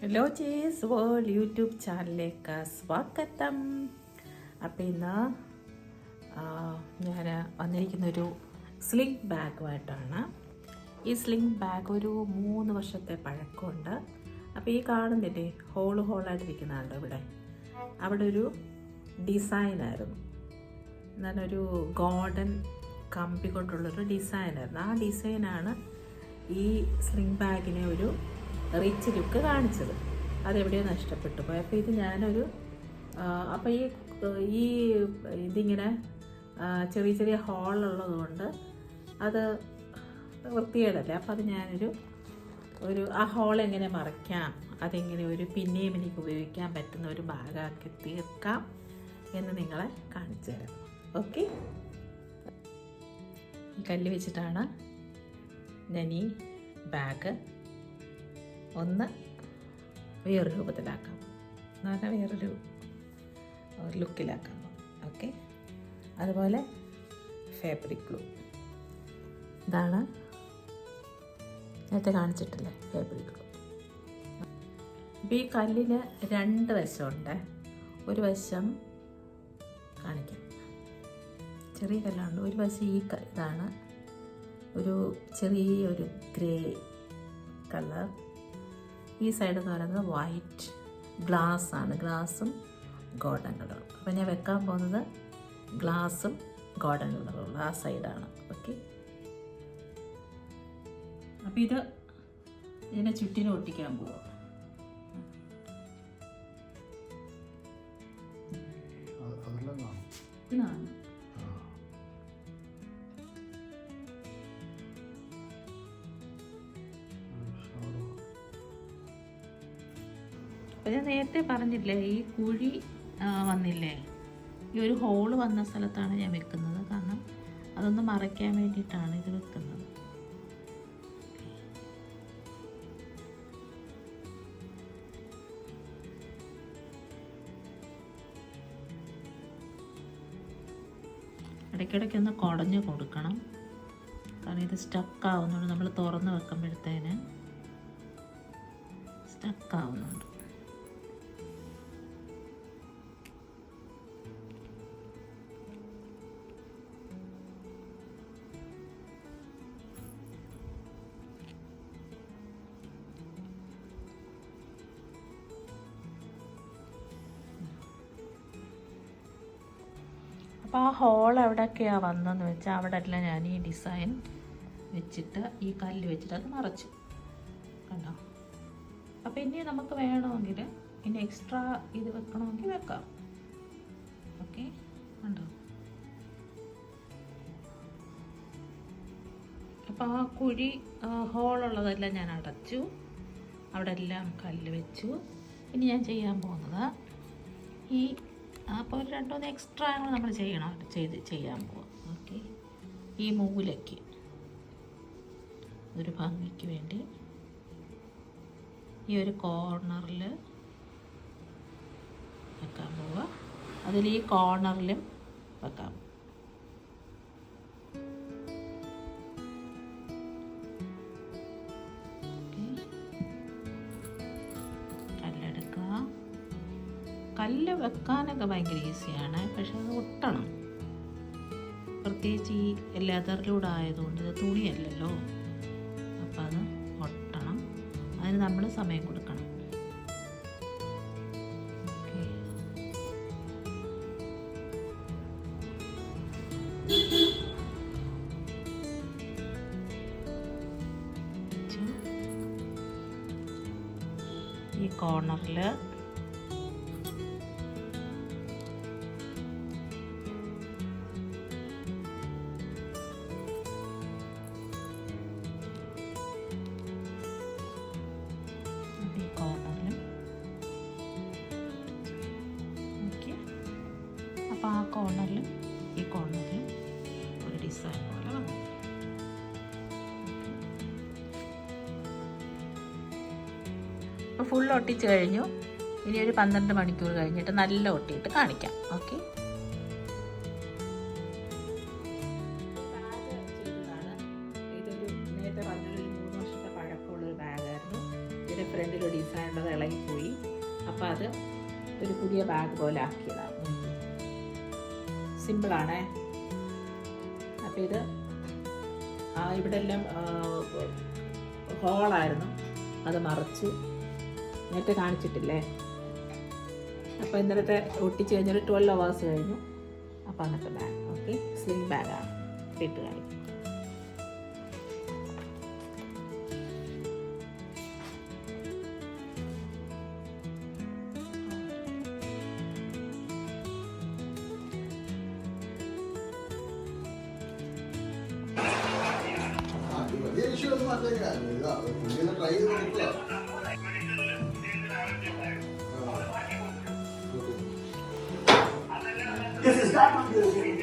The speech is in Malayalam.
ഹലോ ചേസ് വേൾഡ് യൂട്യൂബ് ചാനലിലേക്ക് സ്വാഗതം. അപ്പം ഇന്ന് ഞാൻ വന്നിരിക്കുന്നൊരു സ്ലിംഗ് ബാഗുമായിട്ടാണ് ഈ സ്ലിംഗ് ബാഗ് ഒരു മൂന്ന് വർഷത്തെ പഴക്കമുണ്ട്. അപ്പോൾ ഈ കാണുന്നില്ലേ? ഹോൾ ഹോളായിട്ടിരിക്കുന്നുണ്ട് ഇവിടെ. അവിടെ ഒരു ഡിസൈനായിരുന്നു എന്നാലൊരു ഗോൾഡൻ കമ്പി കൊണ്ടുള്ളൊരു ഡിസൈനായിരുന്നു ആ ഡിസൈനാണ് ഈ സ്ലിംഗ് ബാഗിനെ ഒരു റിച്ച് ലുക്ക് കാണിച്ചത്. അതെവിടെയോ നഷ്ടപ്പെട്ടു. പോയി അപ്പോൾ ഇത് ഞാനൊരു അപ്പോൾ ഈ ഈ ഇതിങ്ങനെ ചെറിയ ചെറിയ ഹോളുള്ളത് കൊണ്ട് അത് വൃത്തികേടല്ലേ? അപ്പോൾ അത് ഞാനൊരു ഒരു ആ ഹോൾ എങ്ങനെ മറയ്ക്കാം അതെങ്ങനെ ഒരു പിന്നെയും എനിക്ക് ഉപയോഗിക്കാൻ പറ്റുന്ന ഒരു ഭാഗമാക്കി തീർക്കാം എന്ന് നിങ്ങളെ കാണിച്ചു തരാം. ഓക്കെ കല്ല് വെച്ചിട്ടാണ് ഞാൻ ഈ ബാഗ് ഒന്ന് വേറെ രൂപത്തിലാക്കാം. എന്ന് പറഞ്ഞാൽ വേറൊരു ലുക്കിലാക്കാം ഓക്കെ അതുപോലെ ഫാബ്രിക് ഗ്ലൂ ഇതാണ് നേരത്തെ കാണിച്ചിട്ടില്ലേ ഫാബ്രിക് ഗ്ലൂ അപ്പോൾ ഈ കല്ലിന് രണ്ട് വശമുണ്ട്. ഒരു വശം കാണിക്കാം. ചെറിയ കല്ലാണ്. ഒരു വശം ഈ ഇതാണ്. ഒരു ചെറിയൊരു ഗ്രേ കളർ. ഈ സൈഡ് എന്ന് പറയുന്നത് വൈറ്റ് ഗ്ലാസ് ആണ്. ഗ്ലാസും ഗോൾഡൻ കളറും അപ്പോൾ ഞാൻ വെക്കാൻ പോകുന്നത് ഗ്ലാസും ഗോൾഡൻ കളറുള്ള ആ സൈഡാണ് ഓക്കെ അപ്പോൾ ഇത് ഇതിനെ ചുറ്റിനും ഒട്ടിക്കാൻ പോവാം. അത് അപ്പോൾ ഞാൻ നേരത്തെ പറഞ്ഞില്ലേ ഈ കുഴി വന്നില്ലേ ഈ ഒരു ഹോൾ വന്ന സ്ഥലത്താണ് ഞാൻ വെക്കുന്നത്. കാരണം അതൊന്ന് മറയ്ക്കാൻ വേണ്ടിയിട്ടാണ് ഇത് വെക്കുന്നത്. ഇടയ്ക്കിടയ്ക്ക് ഒന്ന് കുടഞ്ഞ് കൊടുക്കണം. കാരണം ഇത് സ്റ്റക്ക് ആവുന്നുണ്ട്. നമ്മൾ തുറന്ന് വെക്കുമ്പോഴത്തേന് സ്റ്റക്ക് ആവുന്നുണ്ട്. അപ്പോൾ ആ ഹോൾ എവിടെയൊക്കെയാണ് വന്നതെന്ന് വെച്ചാൽ അവിടെ എല്ലാം ഞാൻ ഈ ഡിസൈൻ വെച്ചിട്ട് ഈ കല്ല് വെച്ചിട്ട് അത് മറച്ചു. കണ്ടോ? അപ്പോൾ ഇനി നമുക്ക് വേണമെങ്കിൽ ഇനി എക്സ്ട്രാ ഇത് വെക്കണമെങ്കിൽ വെക്കാം. ഓക്കെ കണ്ടോ? അപ്പോൾ ആ കുഴി ഹോളുള്ളതെല്ലാം ഞാൻ അടച്ചു. അവിടെ എല്ലാം കല്ല് വെച്ചു. ഇനി ഞാൻ ചെയ്യാൻ പോകുന്നത് ഈ അപ്പോൾ ഒരു രണ്ടൂന്ന് എക്സ്ട്രാ ആണ് നമ്മൾ ചെയ്യണം. ചെയ്ത് ചെയ്യാൻ പോവാം. ഓക്കെ ഈ മൂലയ്ക്ക്. ഒരു ഭംഗിക്ക് വേണ്ടി. ഈ ഒരു കോർണറിൽ വെക്കാൻ പോവുക അതിൽ ഈ കോർണറിലും വെക്കാൻ ഓക്കെ. കല്ല് വെക്കാനൊക്കെ ഭയങ്കര ഈസിയാണ്. പക്ഷെ അത് ഒട്ടണം. പ്രത്യേകിച്ച് ഈ ലെതറിലൂടെ ആയതുകൊണ്ട് ഇത് തുണിയല്ലല്ലോ. അപ്പം അത് ഒട്ടണം. അതിന് നമ്മൾ സമയം കൊടുക്കണം. ഈ കോർണറിൽ അപ്പോൾ ആ കോർണറിൽ ഈ കോർണറിൽ ഒരു ഡിസൈൻ പോലെ വന്നു. അപ്പോൾ ഫുൾ ഒട്ടിച്ച് കഴിഞ്ഞു. ഇനി ഒരു പന്ത്രണ്ട് മണിക്കൂർ കഴിഞ്ഞിട്ട് നല്ല ഒട്ടിയിട്ട് കാണിക്കാം. ഓക്കെ? ഫ്രണ്ടിൽ ഡിസൈൻ ഉള്ളത് ഇളകിപ്പോയി. അപ്പോൾ അത് ഒരു പുതിയ ബാഗ് പോലെ ആക്കിയതാണ്. സിമ്പിളാണേ. അപ്പം ഇത് ഇവിടെ എല്ലാം ഹോളായിരുന്നു. അത് മറച്ചു. നേരത്തെ കാണിച്ചിട്ടില്ലേ? അപ്പോൾ ഇന്നലത്തെ ഒട്ടിച്ച് കഴിഞ്ഞിട്ട് ട്വൽവ് അവേഴ്സ് കഴിഞ്ഞു. അപ്പോൾ അന്നത്തെ ബാഗ് ഓക്കെ സ്ലിംഗ് ബാഗാണ് ഇട്ട് കാണിക്കും വിഷയമൊന്നും അല്ല പുള്ളിയൊന്ന് ട്രൈ ചെയ്ത് കൊടുക്കുക This is not what you're doing.